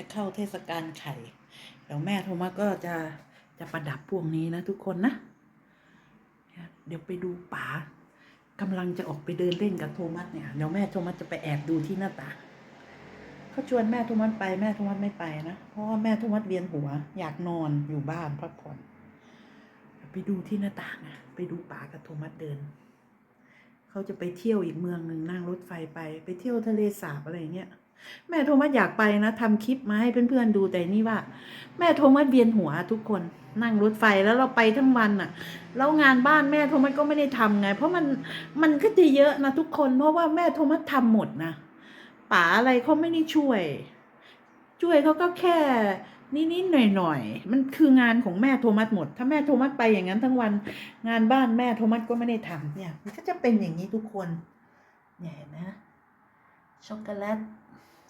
จะเข้าเทศกาลไข่เดี๋ยวแม่โทมัสก็จะจะประดับพวกนี้นะทุกคนนะ เดี๋ยวไปดูป๋ากำลังจะออกไปเดินเล่นกับโทมัสเนี่ยเดี๋ยวแม่โทมัสจะไปแอบดูที่หน้าต่างเขาชวนแม่โทมัสไปแม่โทมัสไม่ไปนะเพราะว่าแม่โทมัสเวียนหัว อยากนอนอยู่บ้านพักผ่อนไปดูที่หน้าต่างอะไปดูป๋ากับโทมัสเดินเขาจะไปเที่ยวอีกเมืองหนึ่งนั่งรถไฟไปไปเที่ยวทะเลสาบอะไรเงี้ย แม่โทมัสอยากไปนะทำคลิปมาให้เพื่อนๆดูแต่นี่ว่า แม่โทมัสเวียนหัวทุกคนนั่งรถไฟแล้วเราไปทั้งวันน่ะ แล้วงานบ้านแม่โทมัสก็ไม่ได้ทำไง เพราะมันมันก็จะเยอะนะทุกคน เพราะว่าแม่โทมัสทำหมดนะป๋าอะไรเขาไม่ได้ช่วย ช่วยเขาก็แค่นิดๆหน่อยๆมันคืองานของแม่โทมัสหมด ถ้าแม่โทมัสไปอย่างนั้นทั้งวัน งานบ้านแม่โทมัสก็ไม่ได้ทำเนี่ย มันก็จะเป็นอย่างนี้ทุกคนเนี่ยเห็นไหมช็อกโกแลต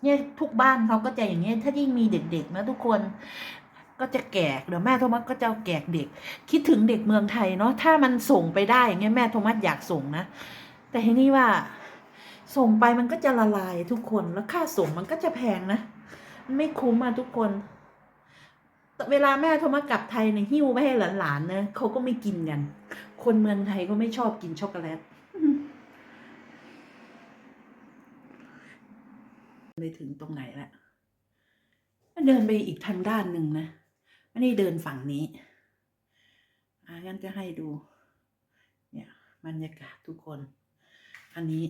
เนี่ยทุกบ้านเขาก็จะอย่างเงี้ยถ้ายิ่งมีเด็กๆนะทุกคนก็จะแกกเดี๋ยวแม่โทมัสก็จะแกกเด็ก คิดถึงเด็กเมืองไทยเนาะถ้ามันส่งไปได้อย่างเงี้ยแม่โทมัสอยากส่งนะ แต่ทีนี้ว่า ส่งไปมันก็จะละลายทุกคนแล้วค่าส่งมันก็จะแพงนะไม่คุ้มอะทุกคนแต่เวลาแม่โทมัสกลับไทยเนี่ยหิ้วไปให้หลานๆเนะเขาก็ไม่กินกัน คนเมืองไทยก็ไม่ชอบกินช็อกโกแลต ไปถึงตรงไหนละมันเดินไปอีกทางด้านหนึ่งนะไม่ได้เดินฝั่งนี้ อ่างั้นจะให้ดู เนี่ยบรรยากาศทุกคน อันนี้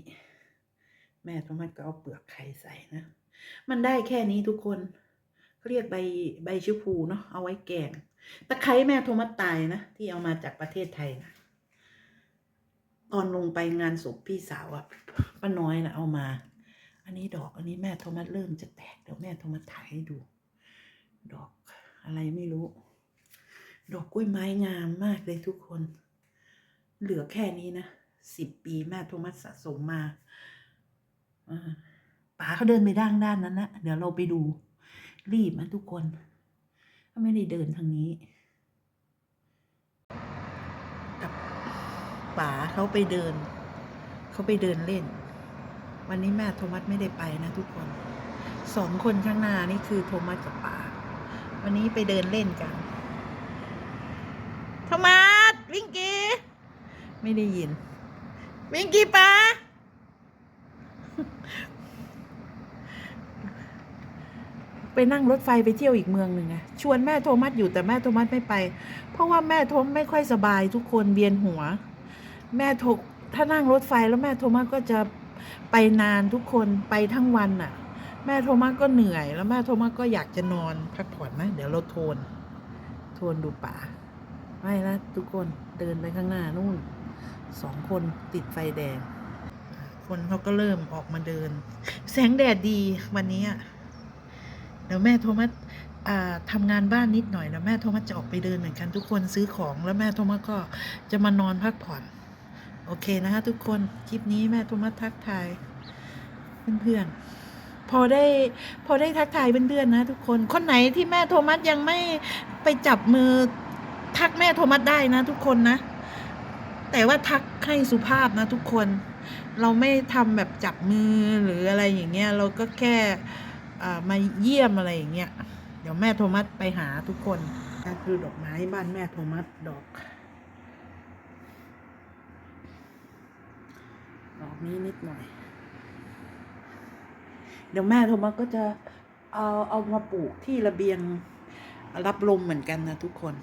แม่โทมัสก็เอาเปลือกไข่ใส่นะ มันได้แค่นี้ทุกคนเขาเรียกใบใบชะพูเนาะเอาไว้แกงตะไคร้แม่โทมัสตายนะ ที่เอามาจากประเทศไทยนะตอนลงไปงานศพพี่สาวอะป้าน้อยนะเอามา อันนี้ดอกอันนี้แม่โทมัสเริ่มจะแตกเดี๋ยวแม่โทมัสถ่ายให้ดู ดอกอะไรไม่รู้ ดอกกล้วยไม้งามมากเลยทุกคน เหลือแค่นี้นะสิบปีแม่โทมัสสะสมมาป๋าเขาเดินไปด้านด้านนั้นนะเดี๋ยวเราไปดูรีบนะทุกคนเขาไม่ได้เดินทางนี้กับป๋าเขาไปเดิน เขาไปเดินเล่น วันนี้แม่โทมัสไม่ได้ไปนะทุกคนสองคนข้างหน้านี่คือโทมัสกับป๋าวันนี้ไปเดินเล่นกันโทมัสวิงกี้ไม่ได้ยิน วิงกี้ป๋าไปนั่งรถไฟไปเที่ยวอีกเมืองหนึ่งไงชวนแม่โทมัสอยู่แต่แม่โทมัสไม่ไป เพราะว่าแม่โทมไม่ค่อยสบายทุกคนเวียนหัว แม่โทถ้านั่งรถไฟแล้วแม่โทมัสก็จะ ไปนานทุกคนไปทั้งวันน่ะ แม่โทมัสก็เหนื่อย แล้วแม่โทมัสก็อยากจะนอนพักผ่อนนะเดี๋ยวเราโทน โทนดูป่าไม่ละทุกคนเดินไปข้างหน้านู่นสองคนติดไฟแดง คนเขาก็เริ่มออกมาเดิน แสงแดดดีวันนี้อะเดี๋ยวแม่โทมัสอ่าทำงานบ้านนิดหน่อยแล้วแม่โทมัสจะออกไปเดินเหมือนกันทุกคนซื้อของ แล้วแม่โทมัสก็จะมานอนพักผ่อน โอเคนะคะทุกคน คลิปนี้แม่โทมัสทักทายเพื่อนๆ พอได้พอได้ทักทายเพื่อนๆนะทุกคน คนไหนที่แม่โทมัสยังไม่ไปจับมือทักแม่โทมัสได้นะ ทุกคนนะ แต่ว่าทักให้สุภาพนะทุกคน เราไม่ทำแบบจับมือหรืออะไรอย่างเงี้ย เราก็แค่มาเยี่ยมอะไรอย่างเงี้ย เดี๋ยวแม่โทมัสไปหาทุกคนนั่นคือดอกไม้บ้านแม่โทมัสดอก รอบนี้นิดหน่อย เดี๋ยวแม่โทมัสก็จะเอาเอามาปลูกที่ระเบียงรับลมเหมือนกันนะทุกคน